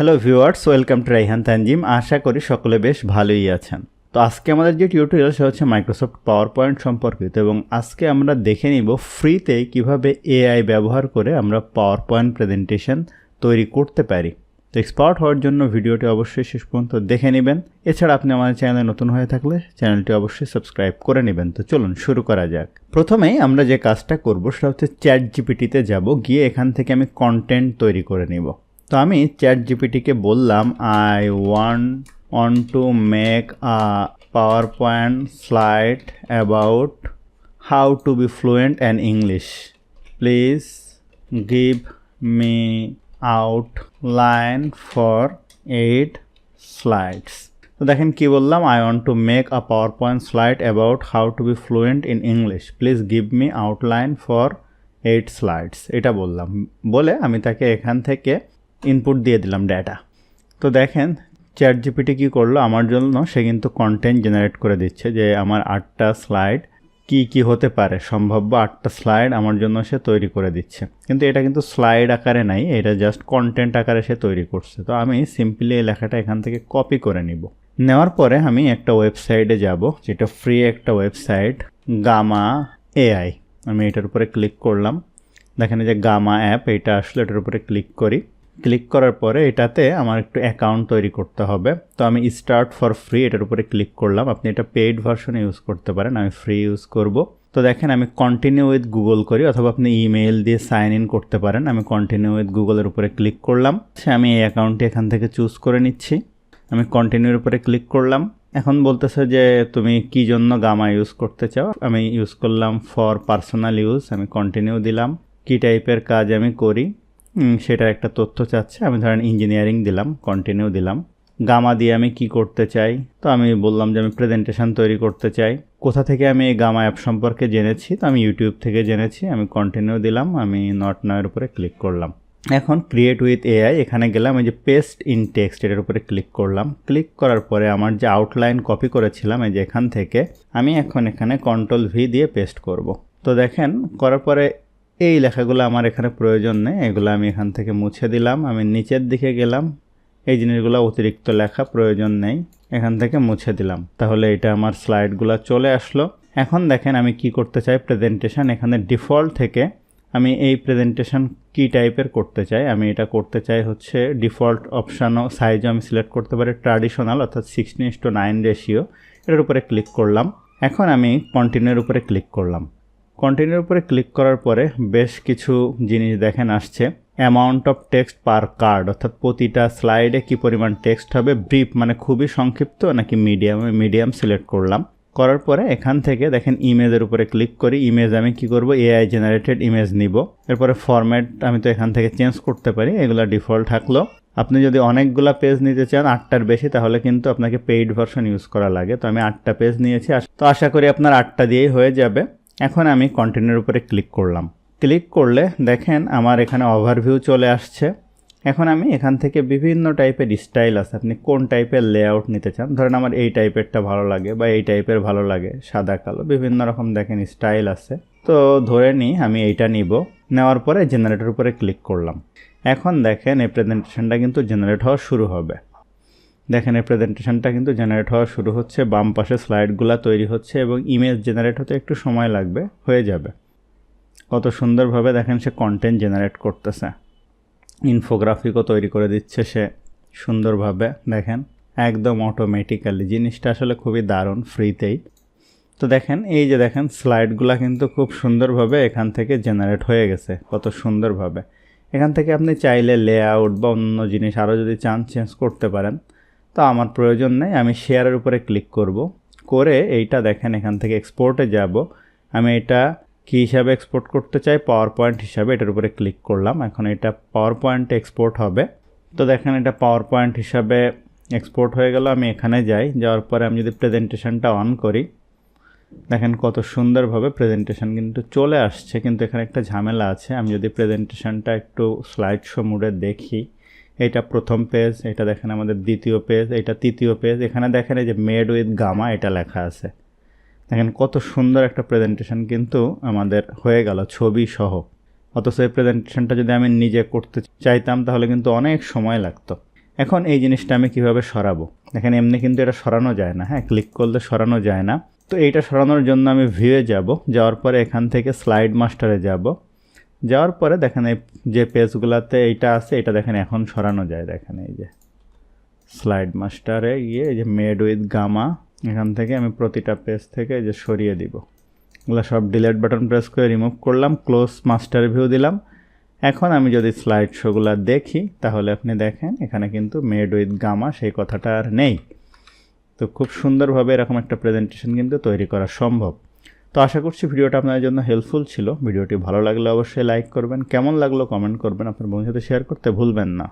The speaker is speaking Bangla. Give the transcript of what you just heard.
Hello viewers welcome to Raihan Tanzim আশা করি সকলে বেশ ভালোই আছেন। তো আজকে আমাদের যে টিউটোরিয়াল সেটা হচ্ছে মাইক্রোসফট পাওয়ার পয়েন্ট সম্পর্কিত এবং আজকে আমরা দেখে নিব ফ্রিতে কীভাবে এআই ব্যবহার করে আমরা পাওয়ার পয়েন্ট প্রেজেন্টেশন তৈরি করতে পারি। তো এক্সপার্ট হওয়ার জন্য ভিডিওটি অবশ্যই শেষ পর্যন্ত দেখে নেবেন। এছাড়া আপনি আমাদের চ্যানেলে নতুন হয়ে থাকলে চ্যানেলটি অবশ্যই সাবস্ক্রাইব করে নেবেন। তো চলুন শুরু করা যাক। প্রথমেই আমরা যে কাজটা করব, সেটা হচ্ছে চ্যাট জিপিটিতে যাব। গিয়ে এখান থেকে আমি কন্টেন্ট তৈরি করে নিব। তো আমি চ্যাট জিপিটিকে বললাম I want to make a PowerPoint slide about how to be fluent and English please give me outline for eight slides তো দেখেন কি বললাম I want to make a PowerPoint slide about how to be fluent in English please give me outline for eight slides এটা বললাম। বলে আমি তাকে এখান থেকে ইনপুট দিয়ে দিলাম ডেটা তো দেখেন চ্যাট জিপিটি কী করল? আমার জন্য সে কিন্তু কন্টেন্ট জেনারেট করে দিচ্ছে যে আমার আটটা স্লাইড কি কি হতে পারে? সম্ভাব্য আটটা স্লাইড আমার জন্য সে তৈরি করে দিচ্ছে। কিন্তু এটা কিন্তু স্লাইড আকারে নাই, এটা জাস্ট কন্টেন্ট আকারে সে তৈরি করছে। তো আমি সিম্পলি এই লেখাটা এখান থেকে কপি করে নিব। নেওয়ার পরে আমি একটা ওয়েবসাইটে যাব, যেটা ফ্রি একটা ওয়েবসাইট গামা এআই আমি এটার উপরে ক্লিক করলাম। দেখেন যে গামা অ্যাপ এটা আসলে এটার উপরে ক্লিক করি। ক্লিক করার পরে এটাতে আমার একটু অ্যাকাউন্ট তৈরি করতে হবে। তো আমি স্টার্ট ফর ফ্রি এটার উপরে ক্লিক করলাম। আপনি এটা পেইড ভার্সন ইউজ করতে পারেন। আমি ফ্রি ইউজ করব। তো দেখেন আমি কন্টিনিউ উইথ গুগল করি অথবা আপনি ইমেল দিয়ে সাইন ইন করতে পারেন। আমি কন্টিনিউ উইথ গুগলের উপরে ক্লিক করলাম। আমি এই অ্যাকাউন্টটি এখান থেকে চুজ করে নিচ্ছি। আমি কন্টিনিউর উপরে ক্লিক করলাম। এখন বলতেছে যে তুমি কি জন্য গামা ইউজ করতে চাও? আমি ইউজ করলাম ফর পার্সোনাল ইউজ আমি কন্টিনিউ দিলাম। কি টাইপের কাজ আমি করি? সেটার একটা তথ্য চাচ্ছে। আমি ধরেন ইঞ্জিনিয়ারিং দিলাম কন্টিনিউ দিলাম। গামা দিয়ে আমি কি করতে চাই? তো আমি বললাম যে আমি প্রেজেন্টেশন তৈরি করতে চাই। কোথা থেকে আমি এই গামা অ্যাপ সম্পর্কে জেনেছি? তো আমি ইউটিউব থেকে জেনেছি। আমি কন্টিনিউ দিলাম, আমি নট নয়ের উপরে ক্লিক করলাম। এখন ক্রিয়েট উইথ এআই এখানে গেলাম, এই যে পেস্ট ইন টেক্সট এটার উপরে ক্লিক করলাম। ক্লিক করার পরে আমার যে আউটলাইন কপি করেছিলাম, এই যে এখান থেকে, আমি এখন এখানে কন্ট্রোল ভি দিয়ে পেস্ট করব। তো দেখেন, করার পরে এই লেখাগুলো আমার এখানে প্রয়োজন নেই, এগুলো আমি এখান থেকে মুছে দিলাম, আমি নিচের দিকে গেলাম, এই জিনিসগুলো অতিরিক্ত লেখা প্রয়োজন নেই, এখান থেকে মুছে দিলাম। তাহলে এটা আমার স্লাইডগুলো চলে আসলো। এখন দেখেন আমি কি করতে চাই প্রেজেন্টেশন, এখানে ডিফল্ট থেকে আমি এই প্রেজেন্টেশন কি টাইপের করতে চাই, আমি এটা করতে চাই হচ্ছে ডিফল্ট অপশানও সাইজও আমি সিলেক্ট করতে পারি, ট্র্যাডিশনাল অর্থাৎ সিক্সটিন টু নাইন রেশিও, এটার উপরে ক্লিক করলাম। এখন আমি কন্টিনিউর উপরে ক্লিক করলাম। কন্টিনিউর উপরে ক্লিক করার পরে বেশ কিছু জিনিস দেখেন আসছে। Amount of text per card অর্থাৎ প্রতিটা স্লাইডে কি পরিমাণ টেক্সট হবে? ব্রিফ মানে খুবই সংক্ষিপ্ত, নাকি মিডিয়াম মিডিয়াম সিলেক্ট করলাম। করার পরে এখান থেকে দেখেন ইমেজের উপরে ক্লিক করি। ইমেজ আমি কি করব? এআই জেনারেটেড ইমেজ নিব। এরপরে ফরম্যাট আমি তো এখান থেকে চেঞ্জ করতে পারি, এগুলো ডিফল্ট থাকল। আপনি যদি অনেকগুলো পেজ নিতে চান, আটটার বেশি, তাহলে কিন্তু আপনাকে পেইড ভার্সন ইউজ করা লাগে। তো আমি আটটা পেজ নিয়েছি। তো আশা করি আপনার আটটা দিয়েই হয়ে যাবে। এখন আমি কন্টেন্টের উপরে ক্লিক করলাম। ক্লিক করলে দেখেন আমার এখানে ওভারভিউ চলে আসছে। এখন আমি এখান থেকে বিভিন্ন টাইপের স্টাইল আছে। আপনি কোন টাইপের লেআউট নিতে চান? ধরেন আমার এই টাইপেরটা ভালো লাগে বা এই টাইপের ভালো লাগে, সাদা, কালো, বিভিন্ন রকম দেখেন স্টাইল আছে। তো ধরে নিই, আমি এইটা নিব। নেওয়ার পরে জেনারেটর উপরে ক্লিক করলাম। এখন দেখেন এই প্রেজেন্টেশনটা কিন্তু জেনারেট হওয়া শুরু হবে। দেখেন এই প্রেজেন্টেশনটা কিন্তু জেনারেট হওয়া শুরু হচ্ছে, বাম পাশে স্লাইডগুলো তৈরি হচ্ছে এবং ইমেজ জেনারেট হতে একটু সময় লাগবে, হয়ে যাবে। কত সুন্দরভাবে দেখেন সে কন্টেন্ট জেনারেট করতেছে। ইনফোগ্রাফিকও তৈরি করে দিচ্ছে সে সুন্দরভাবে, দেখেন। একদম অটোমেটিক্যালি জিনিসটা আসলে খুবই দারুণ ফ্রিতেই তো দেখেন, এই যে দেখেন স্লাইডগুলো কিন্তু খুব সুন্দরভাবে এখান থেকে জেনারেট হয়ে গেছে, কত সুন্দরভাবে। এখান থেকে আপনি চাইলে লেআউট বা অন্য জিনিস আরও যদি চান চেঞ্জ করতে পারেন তো আমার প্রয়োজন নেই, আমি শেয়ারের উপরে ক্লিক করব। করে এইটা দেখেন এখান থেকে এক্সপোর্টে যাব। আমি এটা কী হিসাবে এক্সপোর্ট করতে চাই? পাওয়ার পয়েন্ট হিসাবে এটার উপরে ক্লিক করলাম। এখন এটা পাওয়ার পয়েন্টে এক্সপোর্ট হবে। তো দেখেন এটা পাওয়ার পয়েন্ট হিসাবে এক্সপোর্ট হয়ে গেল, আমি এখানে যাই। যাওয়ার পরে আমি যদি প্রেজেন্টেশনটা অন করি, দেখেন কত সুন্দরভাবে প্রেজেন্টেশন কিন্তু চলে আসছে। কিন্তু এখানে একটা ঝামেলা আছে। আমি যদি প্রেজেন্টেশনটা একটু স্লাইড শো মুডে দেখি এটা প্রথম পেজ এটা দেখেন আমাদের দ্বিতীয় পেজ এটা তৃতীয় পেজ এখানে দেখেন এই যে মেড উইথ গামা এটা লেখা আছে। দেখেন কত সুন্দর একটা প্রেজেন্টেশন কিন্তু আমাদের হয়ে গেল ছবি সহ। অথচ এই প্রেজেন্টেশনটা যদি আমি নিজে করতে চাইতাম, তাহলে কিন্তু অনেক সময় লাগতো। এখন এই জিনিসটা আমি কীভাবে সরাবো? দেখেন এমনি কিন্তু এটা সরানো যায় না হ্যাঁ? ক্লিক করলে সরানো যায় না। তো এইটা সরানোর জন্য আমি ভিউয়ে যাব, যাওয়ার পরে এখান থেকে স্লাইড মাস্টারে যাব। যাওয়ার পরে দেখেন এই যে পেজগুলোতে এইটা আছে, এটা দেখেন এখন সরানো যায়। দেখেন এই যে স্লাইড মাস্টারে গিয়ে এই যে মেড উইথ গামা এখান থেকে আমি প্রতিটা পেজ থেকে যে সরিয়ে দিব। এগুলো সব ডিলেট বাটন প্রেস করে রিমুভ করলাম ক্লোজ মাস্টার ভিউ দিলাম। এখন আমি যদি স্লাইড শোগুলো দেখি, তাহলে আপনি দেখেন এখানে কিন্তু মেড উইথ গামা সেই কথাটা আর নেই। তো খুব সুন্দরভাবে এরকম একটা প্রেজেন্টেশন কিন্তু তৈরি করা সম্ভব। তো আশা করছি ভিডিওটা আপনার জন্য হেল্পফুল ছিল। ভিডিওটি ভালো লাগলে অবশ্যই লাইক করবেন। কেমন লাগল কমেন্ট করবেন আপনার বন্ধুদের সাথে শেয়ার করতে ভুলবেন না।